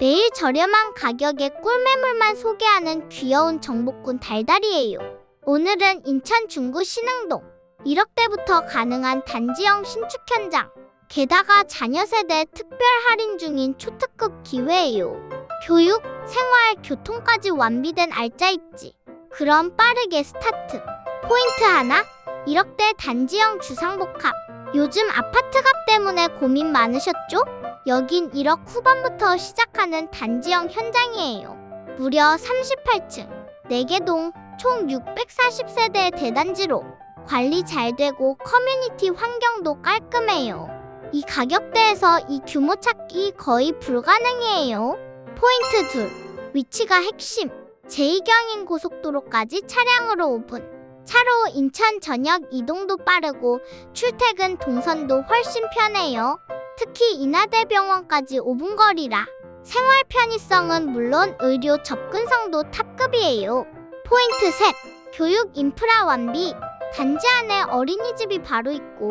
매일 저렴한 가격에 꿀매물만 소개하는 귀여운 정복군 달달이에요. 오늘은 인천 중구 신흥동 1억대부터 가능한 단지형 신축 현장. 게다가 자녀 세대 특별 할인 중인 초특급 기회예요. 교육, 생활, 교통까지 완비된 알짜 입지. 그럼 빠르게 스타트. 포인트 하나? 1억대 단지형 주상복합. 요즘 아파트 값 때문에 고민 많으셨죠? 여긴 1억 후반부터 시작하는 단지형 현장이에요. 무려 38층, 4개 동, 총 640세대의 대단지로 관리 잘 되고 커뮤니티 환경도 깔끔해요. 이 가격대에서 이 규모 찾기 거의 불가능이에요. 포인트 둘, 위치가 핵심. 제2경인 고속도로까지 차량으로 5분. 차로 인천 전역 이동도 빠르고 출퇴근 동선도 훨씬 편해요. 특히 인하대병원까지 5분 거리라 생활 편의성은 물론 의료 접근성도 탑급이에요. 포인트 셋, 교육 인프라 완비. 단지 안에 어린이집이 바로 있고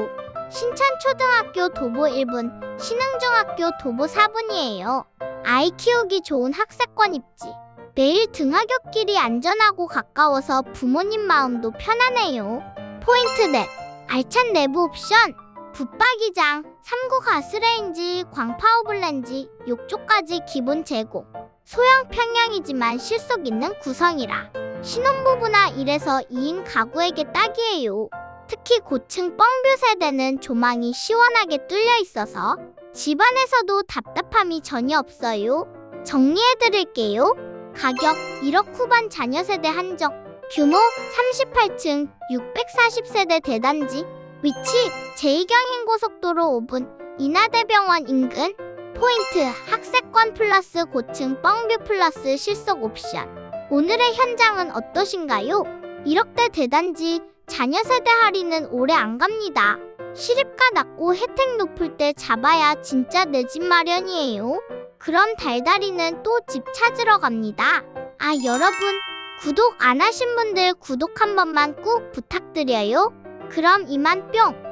신천초등학교 도보 1분, 신흥중학교 도보 4분이에요. 아이 키우기 좋은 학세권 입지. 매일 등하굣길이 안전하고 가까워서 부모님 마음도 편하네요. 포인트 넷, 알찬 내부 옵션. 붙박이장, 3구 가 스레인지, 광파오블렌지, 욕조까지 기본 제공. 소형 평형이지만 실속 있는 구성이라 신혼부부나 일에서 2인 가구에게 딱이에요. 특히 고층 뻥뷰 세대는 조망이 시원하게 뚫려 있어서 집안에서도 답답함이 전혀 없어요. 정리해드릴게요. 가격 1억 후반 자녀 세대 한정. 규모 38층 640세대 대단지. 위치 제2경인 고속도로 5분 인하대병원 인근 포인트 학세권 플러스 고층 뻥뷰 플러스 실속 옵션. 오늘의 현장은 어떠신가요? 1억대 대단지 자녀 세대 할인은 오래 안 갑니다. 시립가 낮고 혜택 높을 때 잡아야 진짜 내 집 마련이에요. 그럼 달달이는 또 집 찾으러 갑니다. 아 여러분 구독 안 하신 분들 구독 한 번만 꾹 부탁드려요 그럼 이만 뿅!